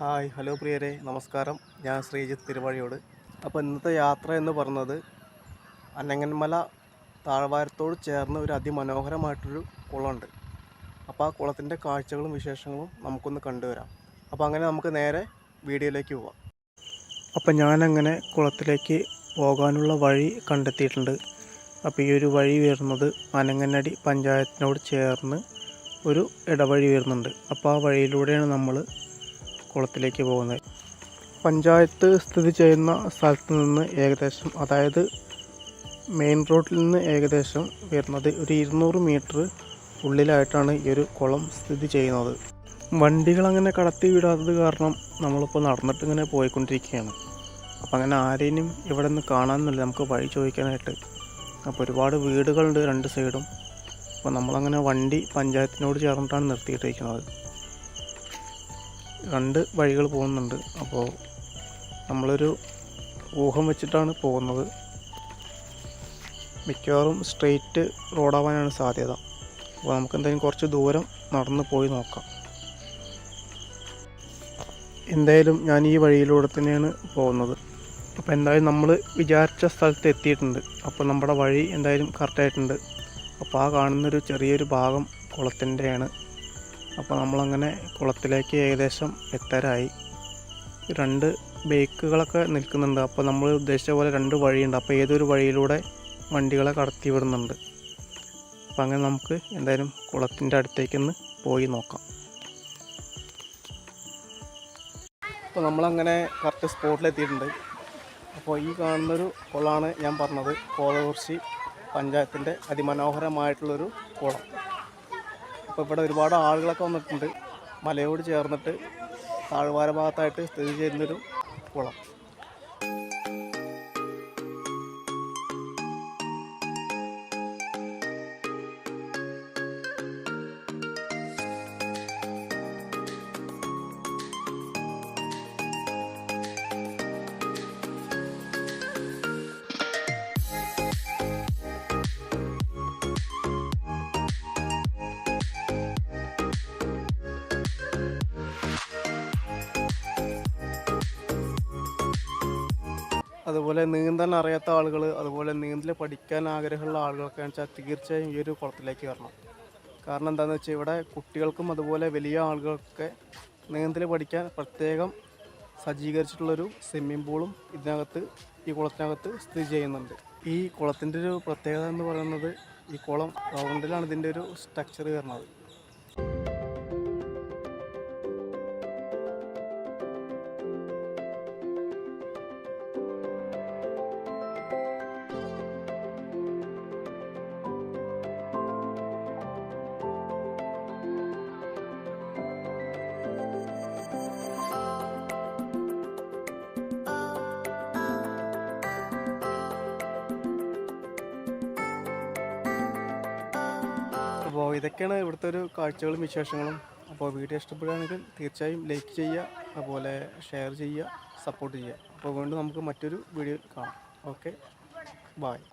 Hi hello പ്രിയരെ. നമസ്കാരം. ഞാൻ ശ്രീജിത്ത് തിരുവഴിയോട്. അപ്പോൾ ഇന്നത്തെ യാത്ര എന്ന് പറഞ്ഞത് അനങ്ങന്മല താഴ്വാരത്തോട് ചേർന്ന് ഒരു അതിമനോഹരമായിട്ടൊരു കുളമുണ്ട്. അപ്പോൾ ആ കുളത്തിന്റെ കാഴ്ചകളും വിശേഷങ്ങളും നമുക്കൊന്ന് കണ്ടുവരാം. അപ്പോൾ അങ്ങനെ നമുക്ക് നേരെ വീഡിയോയിലേക്ക് പോവാം. അപ്പോൾ ഞാനങ്ങനെ കുളത്തിലേക്ക് പോകാനുള്ള വഴി കണ്ടെത്തിയിട്ടുണ്ട്. അപ്പോൾ ഈ ഒരു വഴി വരുന്നത് അനങ്ങനടി പഞ്ചായത്തിനോട് ചേർന്ന് ഒരു ഇടവഴി വരുന്നുണ്ട്. അപ്പോൾ ആ വഴിയിലൂടെയാണ് നമ്മൾ കുളത്തിലേക്ക് പോകുന്നത്. പഞ്ചായത്ത് സ്ഥിതി ചെയ്യുന്ന സ്ഥലത്ത് നിന്ന് ഏകദേശം അതായത് മെയിൻ റോഡിൽ നിന്ന് ഏകദേശം വരുന്നത് ഒരു ഇരുന്നൂറ് മീറ്റർ ഉള്ളിലായിട്ടാണ് ഈ ഒരു കുളം സ്ഥിതി ചെയ്യുന്നത്. വണ്ടികൾ അങ്ങനെ കടത്തി വിടാത്തത് കാരണം നമ്മളിപ്പോൾ നടന്നിട്ട് ഇങ്ങനെ പോയിക്കൊണ്ടിരിക്കുകയാണ്. അപ്പം അങ്ങനെ ആരെയും ഇവിടെ നിന്ന് കാണാനൊന്നുമില്ല നമുക്ക് വഴി ചോദിക്കാനായിട്ട്. അപ്പോൾ ഒരുപാട് വീടുകളുണ്ട് രണ്ട് സൈഡും. അപ്പോൾ നമ്മളങ്ങനെ വണ്ടി പഞ്ചായത്തിനോട് ചേർന്നിട്ടാണ് നിർത്തിയിട്ടിരിക്കുന്നത്. രണ്ട് വഴികൾ പോകുന്നുണ്ട്. അപ്പോൾ നമ്മളൊരു ഊഹം വെച്ചിട്ടാണ് പോകുന്നത്. മിക്കവാറും സ്ട്രെയിറ്റ് റോഡാവാനാണ് സാധ്യത. അപ്പോൾ നമുക്ക് എന്തായാലും കുറച്ച് ദൂരം നടന്ന് പോയി നോക്കാം. എന്തായാലും ഞാൻ ഈ വഴിയിലൂടെ തന്നെയാണ് പോകുന്നത്. അപ്പോൾ എന്തായാലും നമ്മൾ വിചാരിച്ച സ്ഥലത്ത് എത്തിയിട്ടുണ്ട്. അപ്പോൾ നമ്മുടെ വഴി എന്തായാലും കറക്റ്റായിട്ടുണ്ട്. അപ്പോൾ ആ കാണുന്നൊരു ചെറിയൊരു ഭാഗം കുളത്തിന്റെയാണ്. അപ്പോൾ നമ്മളങ്ങനെ കുളത്തിലേക്ക് ഏകദേശം എത്താറായി രണ്ട് ബൈക്കുകളൊക്കെ നിൽക്കുന്നുണ്ട്. അപ്പോൾ നമ്മൾ ഉദ്ദേശിച്ച പോലെ രണ്ട് വഴിയുണ്ട്. അപ്പോൾ ഏതൊരു വഴിയിലൂടെ വണ്ടികളെ കടത്തി വിടുന്നുണ്ട്. അപ്പോൾ അങ്ങനെ നമുക്ക് എന്തായാലും കുളത്തിന്റെ അടുത്തേക്കൊന്ന് പോയി നോക്കാം. അപ്പോൾ നമ്മളങ്ങനെ കറക്റ്റ് സ്പോട്ടിലെത്തിയിട്ടുണ്ട് അപ്പോൾ ഈ കാണുന്നൊരു കുളമാണ് ഞാൻ പറഞ്ഞത്. കോതകുറിശി പഞ്ചായത്തിന്റെ അതിമനോഹരമായിട്ടുള്ളൊരു കുളം. അപ്പോൾ ഇവിടെ ഒരുപാട് ആളുകളൊക്കെ വന്നിട്ടുണ്ട്. മലയോട് ചേർന്നിട്ട് താഴ്വാര ഭാഗത്തായിട്ട് സ്ഥിതി ചെയ്യുന്നൊരു കുളം. അതുപോലെ നീന്താൻ അറിയാത്ത ആളുകൾ അതുപോലെ നീന്തൽ പഠിക്കാൻ ആഗ്രഹമുള്ള ആളുകളൊക്കെ വെച്ചാൽ തീർച്ചയായും ഈ ഒരു കുളത്തിലേക്ക് വരണം. കാരണം എന്താണെന്ന് വെച്ചാൽ ഇവിടെ കുട്ടികൾക്കും അതുപോലെ വലിയ ആളുകൾക്കൊക്കെ നീന്തൽ പഠിക്കാൻ പ്രത്യേകം സജ്ജീകരിച്ചിട്ടുള്ളൊരു സ്വിമ്മിംഗ് പൂളും ഇതിനകത്ത് ഈ കുളത്തിനകത്ത് സ്ഥിതി ചെയ്യുന്നുണ്ട്. ഈ കുളത്തിന്റെ ഒരു പ്രത്യേകത എന്ന് പറയുന്നത് ഈ കുളം റൗണ്ടിലാണ് ഇതിന്റെ ഒരു സ്ട്രക്ചർ വരുന്നത്. അപ്പോൾ ഇതൊക്കെയാണ് ഇവിടുത്തെ ഒരു കാഴ്ചകളും വിശേഷങ്ങളും. അപ്പോൾ വീഡിയോ ഇഷ്ടപ്പെടുകയാണെങ്കിൽ തീർച്ചയായും ലൈക്ക് ചെയ്യുക അതുപോലെ ഷെയർ ചെയ്യുക സപ്പോർട്ട് ചെയ്യുക. അപ്പോൾ വീണ്ടും നമുക്ക് മറ്റൊരു വീഡിയോ കാണാം. Okay bye